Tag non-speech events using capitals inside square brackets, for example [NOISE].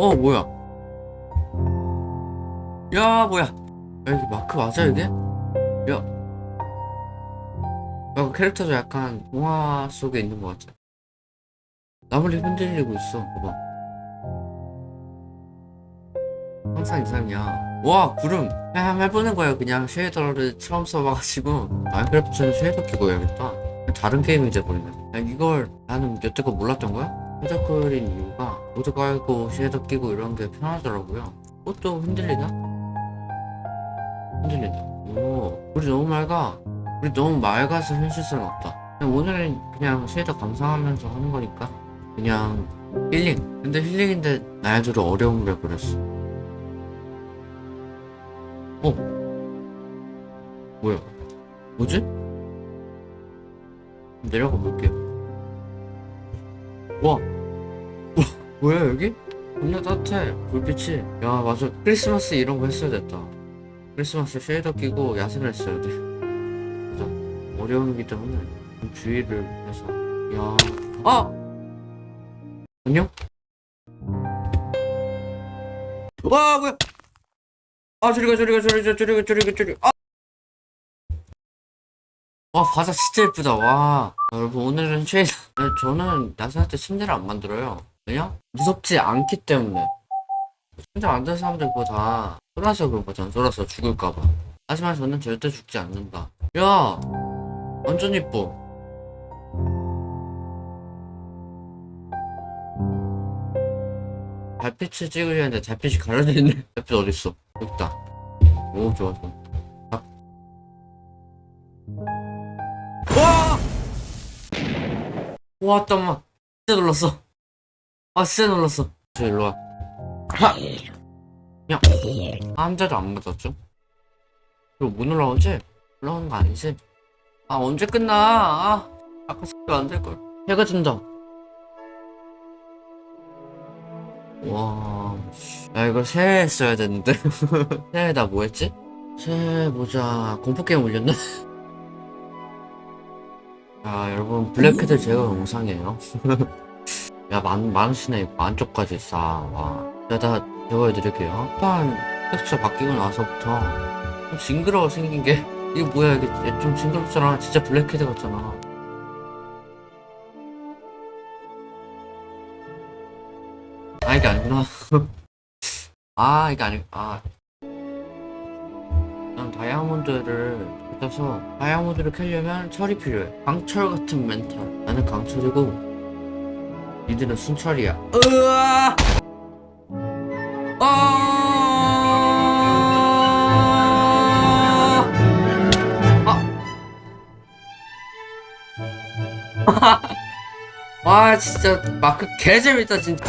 어 뭐야? 야 뭐야? 야 이게 마크 맞아 이게? 야. 야, 그 캐릭터도 약간 동화 속에 있는 것 같아. 나물이 흔들리고 있어. 봐봐. 항상 이상이야. 와 구름. 그냥 해보는 거예요. 그냥 쉐이더를 처음 써봐가지고. 마인크래프트는 쉐이더 끼고 해야겠다. 다른 게임이 돼버리네. 야, 이걸 나는 여태껏 몰랐던 거야? 그린 이유가 모드 깔고 쉐이더 끼고 이런 게 편하더라고요. 꽃도 흔들리나? 흔들린다. 오 우리 너무 맑아. 우리 너무 맑아서 현실성 없다. 그냥 오늘은 그냥 쉐이더 감상하면서 하는 거니까 그냥 힐링. 근데 힐링인데 나야들은 어려운 걸 그렸어. 어? 뭐야? 뭐지? 내려가 볼게요. 와 와, 뭐야 여기? 겁나 따뜻해. 불빛이. 야 맞아. 크리스마스 이런 거 했어야 됐다. 크리스마스 쉐이더 끼고 야생을 했어야 돼. 맞아. 어려움이기 때문에 좀 주의를 해서. 야. 아! 안녕? 와 뭐야? 아 저리가 저리가 저리가 저리가 저리가 저리가 아! 와 바다 진짜 예쁘다. 와. 아, 여러분 오늘은 쉐이더. 네, 저는 때 침대를 안 만들어요 왜냐? 무섭지 않기 때문에. 침대 만드는 사람들 그거 다 쫄아서 그런 거잖아. 쫄아서 죽을까봐. 하지만 저는 절대 죽지 않는다. 야! 완전 이뻐. 달빛을 찍으려 했는데 달빛이 가려져 있네. [LAUGHS] 달빛 어딨어? 여기다. 오 좋아 좋아. 아. 와! 와 잠깐만 진짜 놀랐어 아 진짜 놀랐어 저 일로 와 하! 야 한자도 안 맞았죠? 이거 못 올라오지? 올라오는 거 아니지? 아 언제 끝나 아 아까 스킬 안될걸 해가 진다 와, 씨. 야, 이거 새해 써야 되는데. [LAUGHS] 새해 나 뭐 했지? 새해 보자. 공포게임 올렸나? [LAUGHS] 야, 여러분, 블랙헤드 제거 영상이에요. [LAUGHS] 야, 만, 많으시네. 만쪽까지 쌓아. 와. 제가 다 제거해드릴게요. 한판 텍스처 바뀌고 나서부터 좀 징그러워 생긴 게. [LAUGHS] 이게 뭐야, 이게 좀 징그럽잖아. 진짜 블랙헤드 같잖아. 아 이게 아니구나 [LAUGHS] 아 이게 아니 아 난 다이아몬드를 뜯어서 다이아몬드를 캐려면 철이 필요해 강철 같은 멘탈 나는 강철이고 니들은 순철이야. 으아! 아! 와 [LAUGHS] 진짜 마크 개재밌다 진짜